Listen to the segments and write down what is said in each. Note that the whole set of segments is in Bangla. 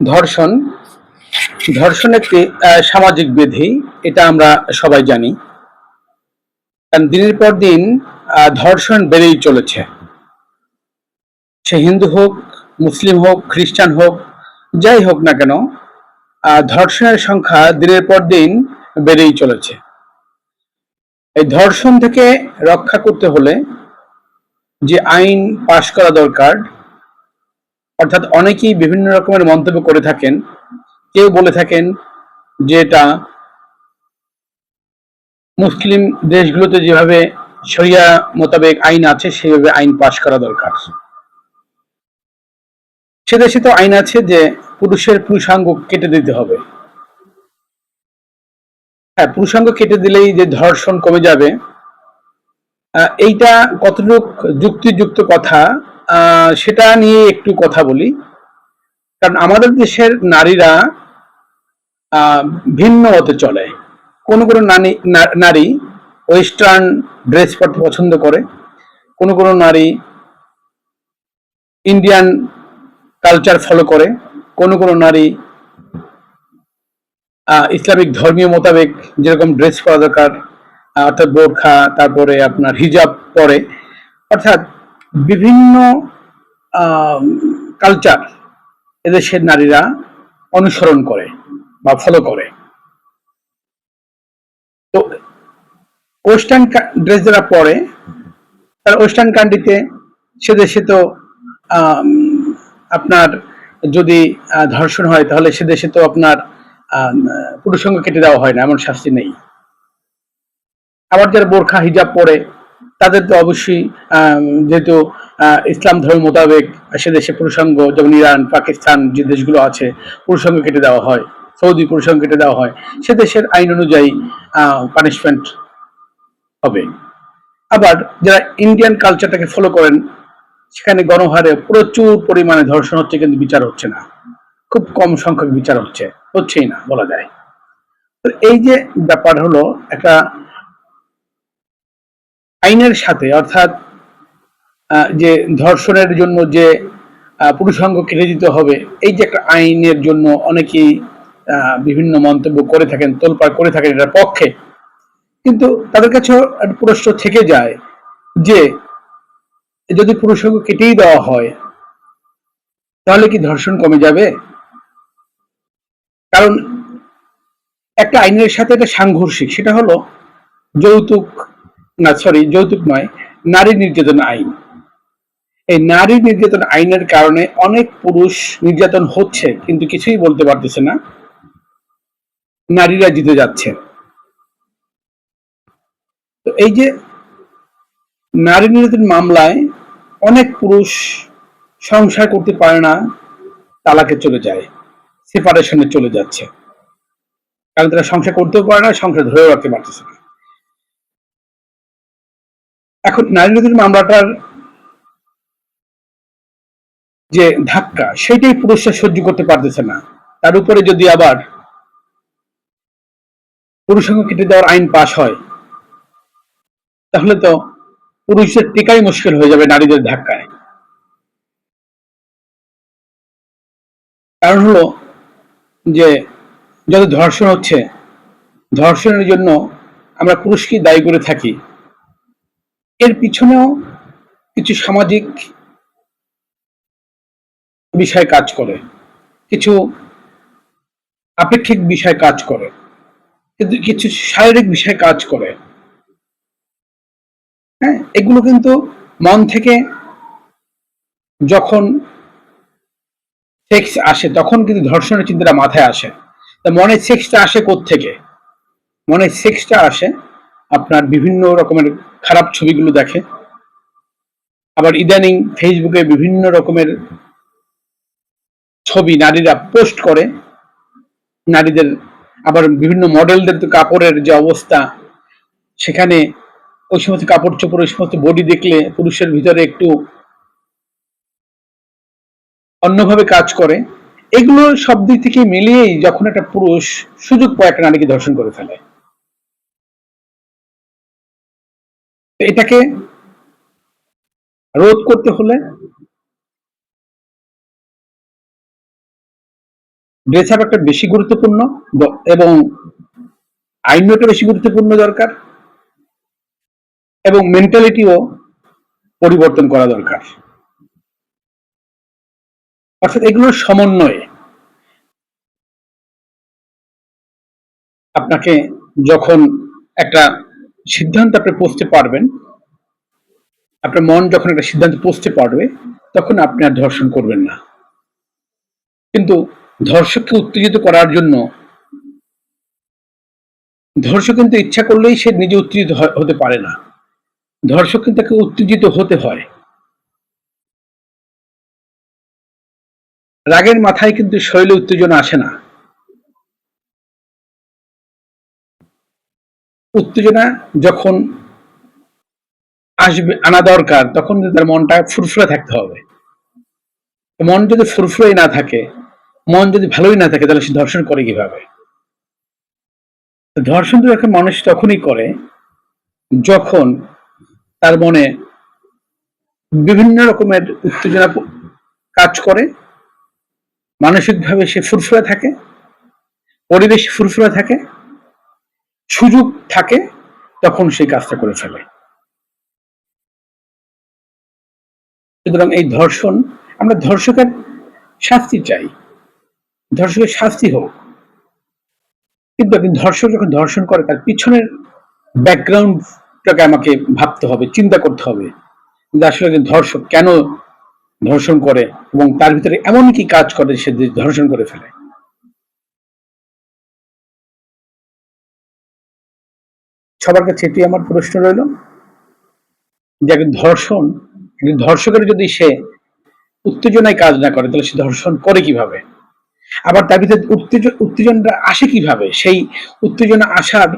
ধর্ষণ। ধর্ষণ একটি সামাজিক বিধি, এটা আমরা সবাই জানি। কারণ দিনের পর দিন ধর্ষণ বেড়েই চলেছে। সে হিন্দু হোক, মুসলিম হোক, খ্রিস্টান হোক, যাই হোক না কেন ধর্ষণের সংখ্যা দিনের পর দিন বেড়েই চলেছে। এই ধর্ষণ থেকে রক্ষা করতে হলে যে আইন পাশ করা দরকার অর্থাৎ অনেকেই বিভিন্ন রকমের মন্তব্য করে থাকেন। কেউ বলে থাকেন যে এটা মুসলিম দেশগুলোতে যেভাবে শরিয়া মোতাবেক আইন আছে, সেভাবে আইন পাশ করা দরকার। সে দেশে তো আইন আছে যে পুরুষের পুরুষাঙ্গ কেটে দিতে হবে। হ্যাঁ পুরুষাঙ্গ কেটে দিলেই যে ধর্ষণ কমে যাবে এইটা কতটুক যুক্তিযুক্ত কথা সেটা নিয়ে একটু কথা বলি। কারণ আমাদের দেশের নারীরা ভিন্ন মতে চলে। কোন কোন নারী নারী ওয়েস্টার্ন ড্রেস পরতে পছন্দ করে। কোন কোন নারী ইন্ডিয়ান কালচার ফলো করে। কোন কোন নারী ইসলামিক ধর্মীয় মোতাবেক যেরকম ড্রেস পরা দরকার অর্থাৎ বোরখা, তারপরে আপনার হিজাব পরে। অর্থাৎ বিভিন্ন কালচার এদেশের নারীরা অনুসরণ করে বা ফলো করে। তো ওয়েস্টার্ন ড্রেস যারা পরে তারা ওয়েস্টার্ন কান্ট্রিতে, সে দেশে তো আপনার যদি ধর্ষণ হয়, তাহলে সে দেশে তো আপনার পুরুষঙ্গ কেটে দেওয়া হয় না, এমন শাস্তি নেই। আবার যারা বোরখা, হিজাব পরে তাদের তো অবশ্যই যেহেতু ইসলাম ধর্ম মোতাবেক সে দেশে পুরুষাঙ্গ, যেমন ইরান, পাকিস্তান যে দেশগুলো আছে, পুরুষাঙ্গ কেটে দেওয়া হয়, সৌদি পুরুষাঙ্গ কেটে দেওয়া হয়, সে দেশের আইন অনুযায়ী পানিশমেন্ট হবে। আবার যারা ইন্ডিয়ান কালচারটাকে ফলো করেন, সেখানে গণহারে প্রচুর পরিমাণে ধর্ষণ হচ্ছে, কিন্তু বিচার হচ্ছে না। খুব কম সংখ্যক বিচার হচ্ছে, হচ্ছেই না, বলা যায়। তো এই যে ব্যাপার হলো, একটা আইনের সাথে, অর্থাৎ যে ধর্ষণের জন্য যে পুরুষাঙ্গ কেটে দিতে হবে, এই যে একটা আইনের জন্য অনেকেই বিভিন্ন মন্তব্য করে থাকেন, তোলপাড় করে থাকেন এটার পক্ষে, কিন্তু তাদের একটা প্রশ্ন থেকে যায় যে, যদি পুরুষাঙ্গ কেটেই দেওয়া হয়, তাহলে কি ধর্ষণ কমে যাবে? কারণ, একটা আইনের সাথে একটা সাংঘর্ষিক, সেটা হলো যৌতুক না সরি যৌতুক নয়, নারী নির্যাতন আইন। এই নারী নির্যাতন আইনের কারণে অনেক পুরুষ নির্যাতন হচ্ছে, কিন্তু কিছুই বলতে পারতেছে না। নারীরা জিতে যাচ্ছে। তো এই যে নারী নির্যাতন মামলায় অনেক পুরুষ সংসার করতে পারে না, তালাকে চলে যায় সেপারেশনে চলে যাচ্ছে। কারণ তারা সংসার করতেও পারে না, সংসার ধরেও রাখতে পারতেছে না। এখন নারী নির্যাতন মামলাটার যে ধাক্কা, সেটাই পুরুষরা সহ্য করতে পারতেছে না। তার উপরে যদি আবার পুরুষাঙ্গ কেটে দেওয়ার আইন পাশ হয়, তাহলে তো পুরুষদের টিকাই মুশকিল হয়ে যাবে নারীদের ধাক্কায়। কারণ হলো যে যত ধর্ষণ হচ্ছে, ধর্ষণের জন্য আমরা পুরুষকে দায়ী করে থাকি। এর পিছনেও কিছু সামাজিক বিষয় কাজ করে, কিছু আপেক্ষিক বিষয় কাজ করে, কিন্তু কিছু শারীরিক বিষয় কাজ করে। হ্যাঁ এগুলো কিন্তু মন থেকে যখন সেক্স আসে, তখন কিন্তু ধর্ষণের চিন্তাটা মাথায় আসে। তা মনে সেক্সটা আসে থেকে মনে সেক্সটা আসে আপনার বিভিন্ন রকমের খারাপ ছবিগুলো দেখে। আবার ইদানিং ফেসবুকে বিভিন্ন রকমের ছবি নারীরা পোস্ট করে। নারীদের আবার বিভিন্ন মডেলদের কাপড়ের যে অবস্থা, সেখানে ওই সমস্ত কাপড় চোপড়, ওই সমস্ত বডি দেখলে পুরুষের ভিতরে একটু অন্যভাবে কাজ করে। এগুলো সব দিক থেকে মিলিয়েই যখন একটা পুরুষ সুযোগ পায় একটা নারীকে ধর্ষণ করে ফেলে। এটাকে রোধ করতে হলে ড্রেস একটা বেশি গুরুত্বপূর্ণ এবং আইনটা বেশি গুরুত্বপূর্ণ দরকার এবং মেন্টালিটিও পরিবর্তন করা দরকার। অর্থাৎ এগুলোর সমন্বয়ে আপনাকে যখন একটা সিদ্ধান্ত আপনি পৌঁছতে পারবেন। আপনার মন যখন একটা সিদ্ধান্ত পৌঁছতে পারবে, তখন আপনি আর ধর্ষণ করবেন না। কিন্তু ধর্ষককে উত্তেজিত করার জন্য ধর্ষক কিন্তু ইচ্ছা করলেই সে নিজে উত্তেজিত হতে পারে না। ধর্ষক কিন্তু তাকে উত্তেজিত হতে হয়। রাগের মাথায় কিন্তু শৈলে উত্তেজনা আসে না। উত্তেজনা যখন আসবে, আনা দরকার, তখন তার মনটা ফুরফুরে থাকতে হবে। মন যদি ফুরফুরে না থাকে, মন যদি ভালোই না থাকে, তাহলে সে ধর্ষণ করে কীভাবে? ধর্ষণ তো এখন মানুষ তখনই করে, যখন তার মনে বিভিন্ন রকমের উত্তেজনা কাজ করে, মানসিকভাবে সে ফুরফুরে থাকে, পরিবেশ ফুরফুরে থাকে সুযোগ থাকে, তখন সেই কাজটা করে ফেলে। সুতরাং এই ধর্ষণ, আমরা ধর্ষকের শাস্তি চাই। ধর্ষকের শাস্তি হোক। কিন্তু একজন ধর্ষক যখন ধর্ষণ করে, তার পিছনের ব্যাকগ্রাউন্ডটাকে আমাকে ভাবতে হবে, চিন্তা করতে হবে যে আসলে একজন ধর্ষক কেন ধর্ষণ করে এবং তার ভিতরে এমন কি কাজ করে সে ধর্ষণ করে ফেলে। সবার কাছে এটি আমার প্রশ্ন রইল যে একজন ধর্ষণ, একজন ধর্ষকের যদি সে উত্তেজনায় কাজ না করে, তাহলে সে ধর্ষণ করে কীভাবে? আবার তার ভিতরে উত্তেজ- উত্তেজনাটা আসে কীভাবে? সেই উত্তেজনা আসার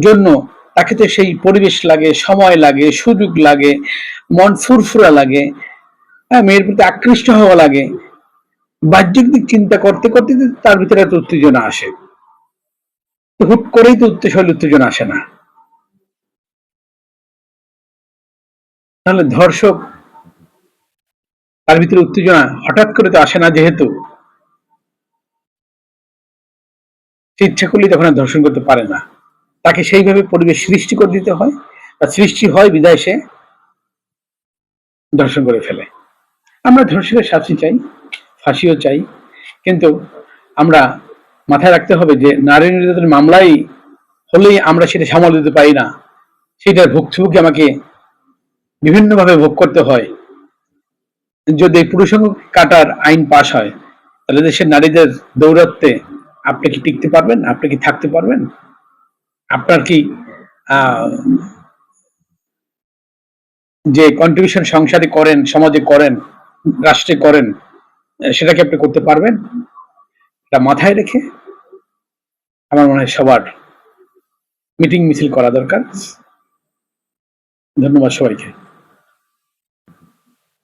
জন্য তাকে তো সেই পরিবেশ লাগে, সময় লাগে, সুযোগ লাগে, মন ফুরফুরা লাগে হ্যাঁ মেয়ের প্রতি আকৃষ্ট হওয়া লাগে। বাহ্যিক দিক চিন্তা করতে করতে তার ভিতরে একটা উত্তেজনা আসে। হুট করেই তো উত্তেজনা উত্তেজনা আসে না। তাহলে ধর্ষক তার ভিতরে উত্তেজনা হঠাৎ করে তো আসে না যেহেতু ইচ্ছা করলেই তখন আর ধর্ষণ করতে পারে না। তাকে সেইভাবে পরিবেশ সৃষ্টি করে দিতে হয় বা সৃষ্টি হয় বিদায় সে ধর্ষণ করে ফেলে। আমরা ধর্ষণের শাস্তি চাই, ফাঁসিও চাই, কিন্তু আমরা মাথায় রাখতে হবে যে নারী নির্যাতনের মামলাই হলেই আমরা সেটা সামাল দিতে পারি না। সেটার ভুক্তভোগী আমাকে বিভিন্নভাবে ভোগ করতে হয়। যদি পুরুষাঙ্গ কাটার আইন পাশ হয়, তাহলে দেশের নারীদের দৌরাত্মে আপনি কি টিকতে পারবেন? আপনি কি থাকতে পারবেন? আপনার কি যে কন্ট্রিবিউশন সংসারে করেন, সমাজে করেন, রাষ্ট্রে করেন সেটাকে আপনি করতে পারবেন? এটা মাথায় রেখে আমার মনে হয় সবার মিটিং মিছিল করা দরকার। ধন্যবাদ সবাইকে।